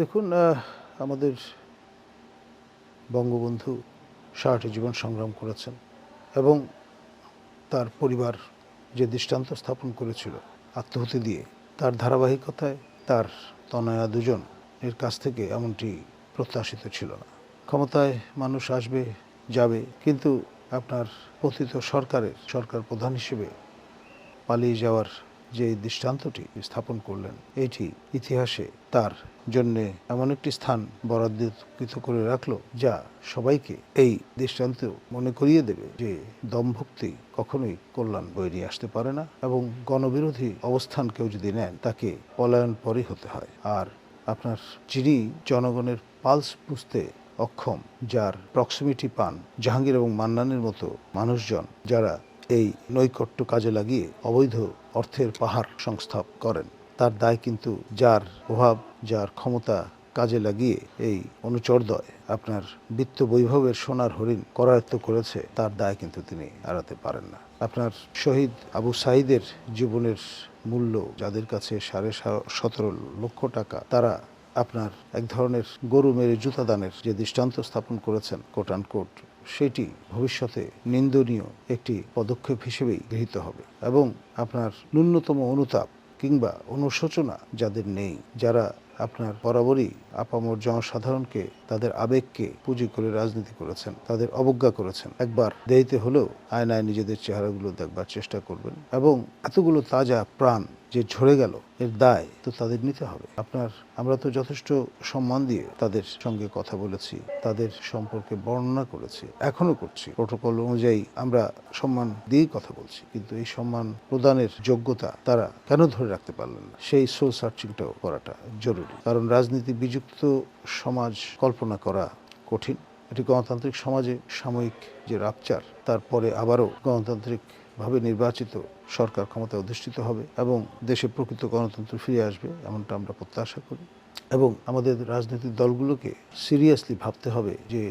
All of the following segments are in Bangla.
দেখুন আমাদের বঙ্গবন্ধু সারাটি জীবন সংগ্রাম করেছেন এবং তার পরিবার যে দৃষ্টান্ত স্থাপন করেছিল আত্মহতি দিয়ে, তার ধারাবাহিকতায় তার তনয়া দুজন এর কাছ থেকে এমনটি প্রত্যাশিত ছিল না। ক্ষমতায় মানুষ আসবে, যাবে, কিন্তু আপনার পতিত সরকারের সরকার প্রধান হিসেবে পালিয়ে যাওয়ার যে দৃষ্টান্তটি স্থাপন করলেন, এটি ইতিহাসে তার জন্যে এমন একটি স্থান বরাদ্দকৃত করে রাখল, যা সবাইকে এই দৃষ্টান্ত মনে করিয়ে দেবে যে দমভক্তি কখনোই কল্যাণ বয়ে নিয়ে আসতে পারে না এবং গণবিরোধী অবস্থান কেউ যদি নেন, তাকে পলায়ন পরই হতে হয়। আর আপনার যিনি জনগণের পালস বুঝতে অক্ষম, যার প্রক্সিমিটি পান জাহাঙ্গীর এবং মান্নানের মতো মানুষজন, যারা এই নৈকট্য কাজে লাগিয়ে অবৈধ অর্থের পাহাড় সংস্থাপ করেন। তার দায় কিন্তু যার প্রভাব যার ক্ষমতা কাজে লাগিয়ে এই অনুচরদয় আপনার বিত্ত বৈভবের সোনার হরিণ করায়ত্ত করেছে, তার দায় কিন্তু তিনি এড়াতে পারেন না। আপনার শহীদ আবু সাইদের জীবনের মূল্য যাদের কাছে সাড়ে সতেরো লক্ষ টাকা, তারা আপনার এক ধরনের গরু মেরে জুতা দানের যে দৃষ্টান্ত স্থাপন করেছেন কোট কোট সেটি ভবিষ্যতে নিন্দনীয় একটি পদক্ষেপ হিসেবেই গৃহীত হবে এবং আপনার ন্যূনতম অনুতাপ কিংবা অনুশোচনা যাদের নেই, যারা আপনার বরাবরই আপামর জনসাধারণকে, তাদের আবেগকে পুঁজি করে রাজনীতি করেছেন, তাদের অবজ্ঞা করেছেন। একবার দেরিতে হলেও আয়নায় নিজেদের চেহারাগুলো দেখবার চেষ্টা করবেন এবং এতগুলো তাজা প্রাণ যে ঝরে গেল, এর দায় তো তাদের নিতে হবে। আপনার, আমরা তো যথেষ্ট সম্মান দিয়ে তাদের সঙ্গে কথা বলেছি, তাদের সম্পর্কে বর্ণনা করেছি, এখনও করছি। প্রোটোকল অনুযায়ী আমরা সম্মান দিয়েই কথা বলছি, কিন্তু এই সম্মান প্রদানের যোগ্যতা তারা কেন ধরে রাখতে পারলেন না? সেই সোল সার্চিংটাও করাটা জরুরি। কারণ রাজনীতি বিযুক্ত সমাজ কল্পনা করা কঠিন। এটি গণতান্ত্রিক সমাজে সাময়িক যে রাপচার, তারপরে আবারও গণতান্ত্রিক ভাবে নির্বাচিত সরকার ক্ষমতায় অধিষ্ঠিত হবে এবং দেশে প্রকৃত গণতন্ত্র ফিরে আসবে এমনটা আমরা প্রত্যাশা করি। এবং আমাদের রাজনৈতিক দলগুলোকে সিরিয়াসলি ভাবতে হবে যে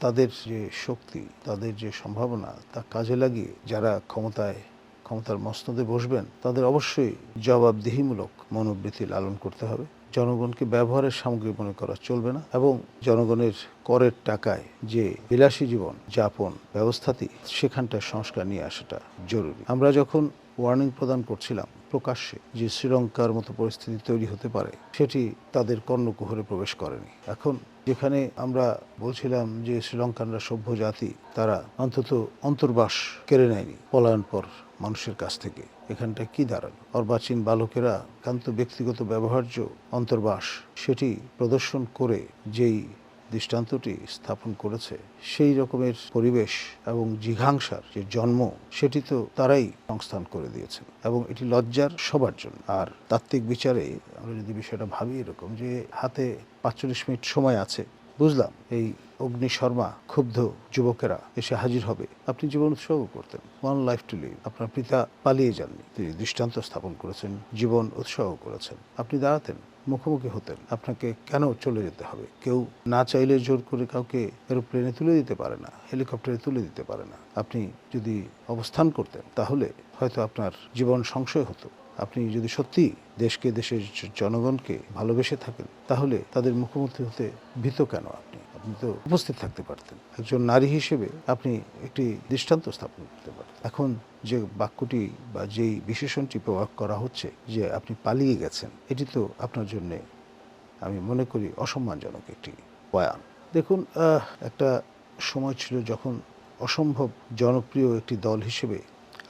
তাদের যে শক্তি, তাদের যে সম্ভাবনা, তা কাজে লাগিয়ে যারা ক্ষমতায়, ক্ষমতার মসনদে বসবেন, তাদের অবশ্যই জবাবদিহিমূলক মনোবৃত্তি লালন করতে হবে। জনগণকে ব্যবহারের সামগ্রী মনে করা চলবে না এবং জনগণের করের টাকায় যে বিলাসী জীবন যাপন ব্যবস্থাতে সেখানটায় সংস্কার নিয়ে আসাটা জরুরি। আমরা যখন ওয়ার্নিং প্রদান করছিলাম প্রকাশ্যে যে শ্রীলঙ্কার মতো পরিস্থিতি তৈরি হতে পারে, সেটি তাদের কর্ণকুহরে প্রবেশ করেনি। এখন যেখানে আমরা বলছিলাম যে শ্রীলঙ্কানরা সভ্য জাতি, তারা অন্তত অন্তর্বাস কেড়ে নেয়নি পলায়ন পর মানুষের কাছ থেকে। এখানটা কি দাঁড়াল অর্বাচীন বালকেরা একান্ত ব্যক্তিগত ব্যবহার্য অন্তর্বাস, সেটি প্রদর্শন করে যেই দৃষ্টান্তটি স্থাপন করেছে, সেই রকমের পরিবেশ এবং জিঘাংসার যে জন্ম, সেটি তো তারাই সংস্থান করে দিয়েছেন এবং এটি লজ্জার সবার জন্য। আর তাত্ত্বিক বিচারে আমরা যদি বিষয়টা ভাবি এরকম যে হাতে পাঁচচল্লিশ মিনিট সময় আছে বুঝলাম, এই অগ্নি শর্মা ক্ষুব্ধ যুবকেরা এসে হাজির হবে। আপনি জীবন উৎসর্গ করতেন। ওয়ান লাইফ টু লিভ আপনার পিতা পালিয়ে যাননি। তিনি দৃষ্টান্ত স্থাপন করেছেন, জীবন উৎসর্গ করেছেন। আপনি দাঁড়াতেন, মুখোমুখি হতেন। আপনাকে কেন চলে যেতে হবে? কেউ না চাইলে জোর করে কাউকে এরোপ্লেনে তুলে দিতে পারে না, হেলিকপ্টারে তুলে দিতে পারে না। আপনি যদি অবস্থান করতেন, তাহলে হয়তো আপনার জীবন সংশয় হতো। আপনি যদি সত্যি দেশকে, দেশের জনগণকে ভালোবেসে থাকেন, তাহলে তাদের মুখোমুখি হতে ভীত কেন আপনি? আপনি তো উপস্থিত থাকতে পারতেন। একজন নারী হিসেবে আপনি একটি দৃষ্টান্ত স্থাপন করতে পারতেন। এখন যে বাক্যটি বা যেই বিশেষণটি প্রয়োগ করা হচ্ছে যে আপনি পালিয়ে গেছেন, এটি তো আপনার জন্যে, আমি মনে করি, অসম্মানজনক একটি বয়ান। দেখুন একটা সময় ছিল যখন অসম্ভব জনপ্রিয় একটি দল হিসেবে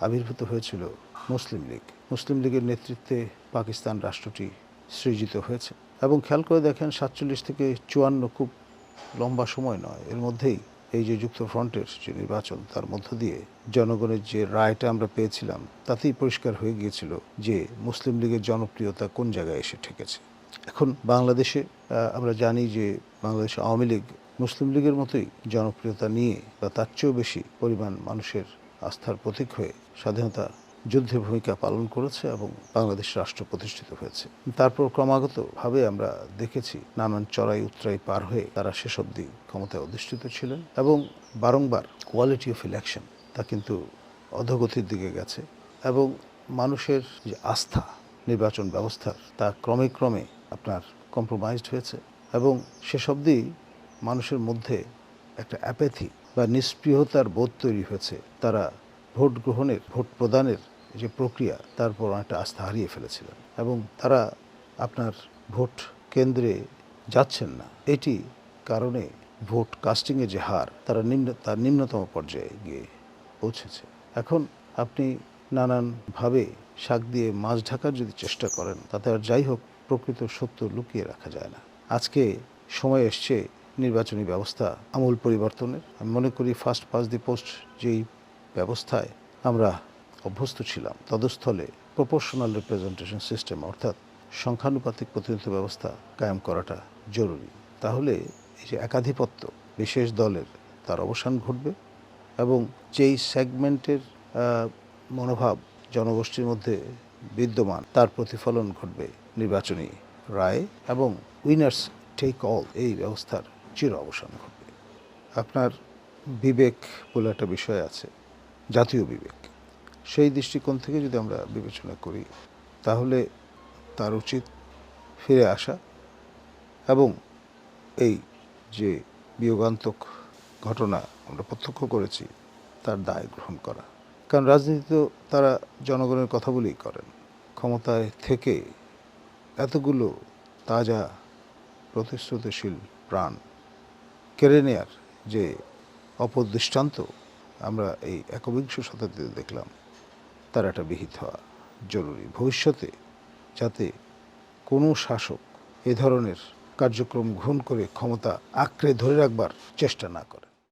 আবির্ভূত হয়েছিল মুসলিম লীগ। মুসলিম লীগের নেতৃত্বে পাকিস্তান রাষ্ট্রটি সৃজিত হয়েছে। এবং খেয়াল করে দেখেন, সাতচল্লিশ থেকে চুয়ান্ন খুব লম্বা সময় নয়। এর মধ্যেই এই যে যুক্ত ফ্রন্টের যে নির্বাচন, তার মধ্য দিয়ে জনগণের যে রায়টা আমরা পেয়েছিলাম, তাতেই পরিষ্কার হয়ে গিয়েছিল যে মুসলিম লীগের জনপ্রিয়তা কোন জায়গায় এসে ঠেকেছে। এখন বাংলাদেশে আমরা জানি যে বাংলাদেশ আওয়ামী লীগ মুসলিম লীগের মতোই জনপ্রিয়তা নিয়ে বা তার চেয়েও বেশি পরিমাণ মানুষের আস্থার প্রতীক হয়ে স্বাধীনতা যুদ্ধে ভূমিকা পালন করেছে এবং বাংলাদেশ রাষ্ট্র প্রতিষ্ঠিত হয়েছে। তারপর ক্রমাগতভাবে আমরা দেখেছি নানান চড়াই উত্তরাই পার হয়ে তারা শেষ অবধি ক্ষমতায় অধিষ্ঠিত ছিলেন এবং বারংবার কোয়ালিটি অফ ইলেকশন তা কিন্তু অধোগতির দিকে গেছে এবং মানুষের যে আস্থা, নির্বাচন ব্যবস্থার তা ক্রমে ক্রমে আপনার কম্প্রোমাইজড হয়েছে এবং শেষ অবধি মানুষের মধ্যে একটা অ্যাপ্যাথি বা নিষ্পৃহতার বোধ তৈরি হয়েছে। তারা ভোট গ্রহণের ভোট প্রদানের যে প্রক্রিয়া, তারপর অনেকটা আস্থা হারিয়ে ফেলেছিলেন এবং তারা আপনার ভোট কেন্দ্রে যাচ্ছেন না। এটি কারণে ভোট কাস্টিংয়ের যে হার, তারা নিম্ন, তার নিম্নতম পর্যায়ে গিয়ে পৌঁছেছে। এখন আপনি নানানভাবে শাক দিয়ে মাছ ঢাকার যদি চেষ্টা করেন, তাতে আর যাই হোক, প্রকৃত সত্য লুকিয়ে রাখা যায় না। আজকে সময় এসছে নির্বাচনী ব্যবস্থা, আমূল পরিবর্তনের। আমি মনে করি ফার্স্ট পাস দি পোস্ট যেই ব্যবস্থায় আমরা অভ্যস্ত ছিলাম। তদস্থলে প্রপোর্শনাল রিপ্রেজেন্টেশন সিস্টেম অর্থাৎ সংখ্যানুপাতিক প্রতিনিধিত্ব ব্যবস্থা কায়েম করাটা জরুরি। তাহলে এই যে একাধিপত্য, বিশেষ দলের, তার অবসান ঘটবে এবং যেই সেগমেন্টের মনোভাব জনগোষ্ঠীর মধ্যে বিদ্যমান, তার প্রতিফলন ঘটবে নির্বাচনী রায় এবং উইনার্স টেক অল এই ব্যবস্থার চির অবসান ঘটবে। আপনার বিবেক বলে একটা বিষয় আছে, জাতীয় বিবেক। সেই দৃষ্টিকোণ থেকে যদি আমরা বিবেচনা করি, তাহলে তার উচিত ফিরে আসা এবং এই যে বিয়োগান্তক ঘটনা আমরা প্রত্যক্ষ করেছি, তার দায় গ্রহণ করা। কারণ রাজনীতি তো তারা জনগণের কথা বলেই করেন। ক্ষমতায় থেকে এতগুলো তাজা প্রতিশ্রুতিশীল প্রাণ কেড়ে নেয়ার যে অপদৃষ্টান্ত আমরা এই একবিংশ শতাব্দীতে দেখলাম। তার একটা বিহিত হওয়া জরুরি। ভবিষ্যতে যাতে কোনো শাসক এ ধরনের কার্যক্রম গ্রহণ করে ক্ষমতা আঁকড়ে ধরে রাখবার চেষ্টা না করে।